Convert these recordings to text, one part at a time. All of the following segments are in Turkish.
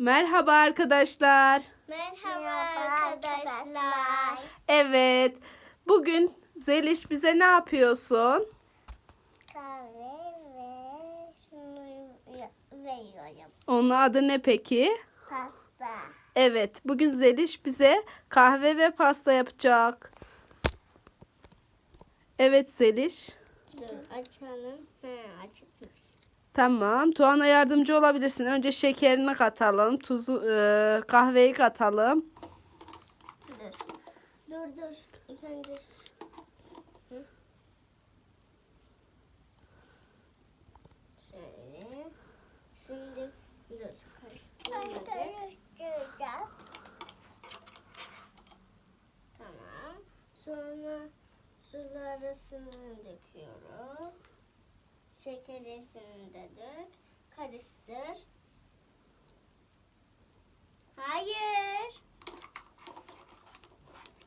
Merhaba arkadaşlar. Merhaba, arkadaşlar. Evet. Bugün Zeliş bize ne yapıyorsun? Kahve ve şunu veriyorum. Onun adı ne peki? Pasta. Evet. Bugün Zeliş bize kahve ve pasta yapacak. Evet Zeliş. Dur açalım. He açıkmış. Tamam. Tuana yardımcı olabilirsin. Önce şekerini katalım. Tuzu, e, kahveyi katalım. Dur. Dur dur. İlk önce. Şimdi dur. Karıştırmadık. Tamam. Sonra su arasını döküyoruz. Şekerisini de dök. Karıştır. Hayır.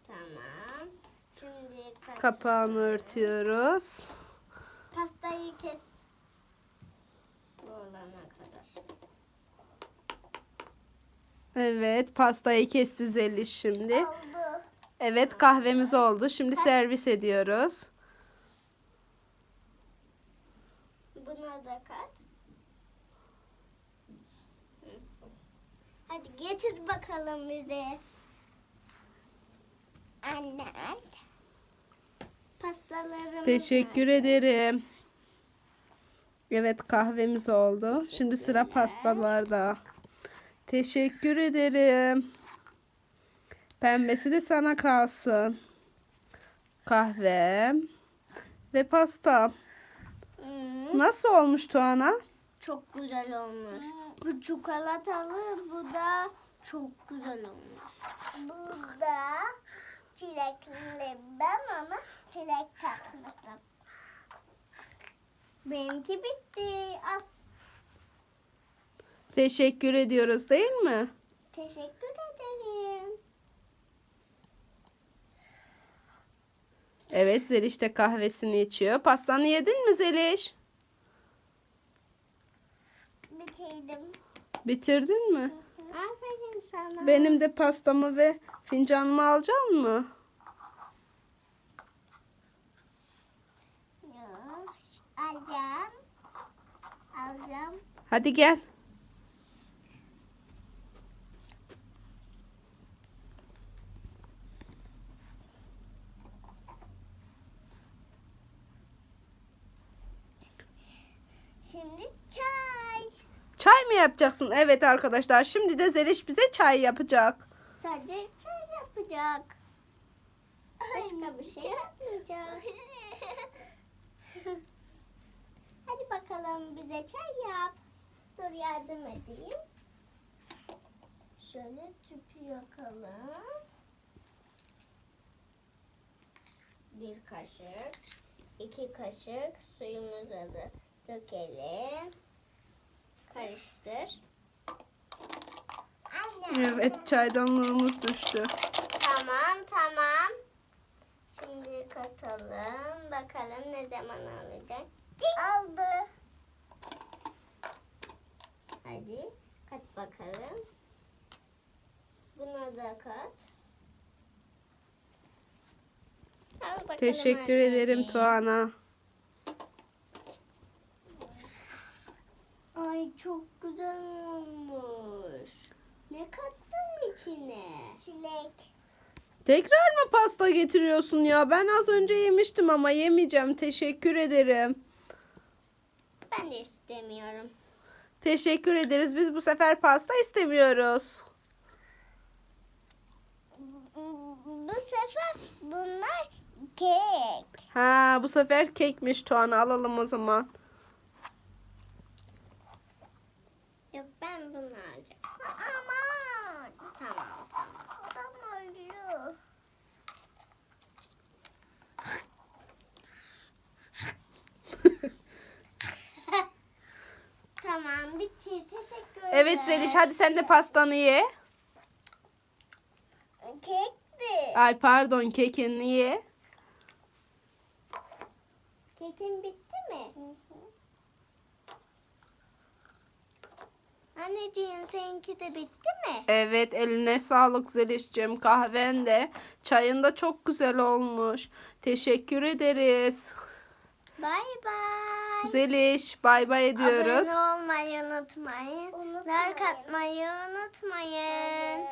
Tamam. Şimdi kat- Kapağını örtüyoruz. Pastayı kes. Bu olana kadar. Evet. Pastayı kesti Zeliş şimdi. Oldu. Evet kahvemiz oldu. Şimdi servis ediyoruz. Buna da kat. Hadi getir bakalım bize. Anne. Pastalarım. Teşekkür ederim. Evet kahvemiz oldu. Şimdi sıra pastalarda. Teşekkür ederim. Pembesi de sana kalsın. Kahve ve pasta. Hı, Nasıl olmuş Tuana? Çok güzel olmuş. Bu çikolatalı, bu da çok güzel olmuş. Bu da çilekli. Ben ona çilek takmıştım. Benimki bitti. Al. Teşekkür ediyoruz değil mi? Teşekkür ederim. Evet Zeliş de kahvesini içiyor. Pastanı yedin mi Zeliş? Bitirdim. Bitirdin mi? Aferin sana. Benim de pastamı ve fincanımı alacak mı? Yok. Alacağım. Alacağım. Hadi gel. Şimdi çay. Çay mı yapacaksın? Evet arkadaşlar. Şimdi de Zeliş bize çay yapacak. Sadece çay yapacak. Başka bir şey yapmayacak. Hadi bakalım bize çay yap. Dur yardım edeyim. Şöyle tüpü yakalım. Bir kaşık, iki kaşık suyumuzu da dökelim. Karıştır. Anne. Evet çaydanlığımız düştü. Tamam tamam. Şimdi katalım. Bakalım ne zaman alacak. Aldı. Hadi kat bakalım. Buna da kat. Al bakalım Teşekkür ederim anneciğim. Tuana. Ay çok güzel olmuş. Ne kattın içine? Çilek. Tekrar mı pasta getiriyorsun ya? Ben az önce yemiştim ama yemeyeceğim. Teşekkür ederim. Ben de istemiyorum. Teşekkür ederiz. Biz bu sefer pasta istemiyoruz. Bu sefer bunlar kek. Ha bu sefer kekmiş Tuana. Alalım o zaman. Yok ben bunu alacağım. Aman. Tamam tamam. Tamam oluyor. tamam bitti. Teşekkür ederim. Evet Zeliş hadi sen de pastanı ye. Kekti. Ay pardon kekini ye. Kekin bitti mi? Anneciğim seninki de bitti mi? Evet eline sağlık Zeliş'cim. Kahven de çayın da çok güzel olmuş. Teşekkür ederiz. Bay bay. Zeliş bay bay ediyoruz. Abone olmayı unutmayın. Like atmayı unutmayın.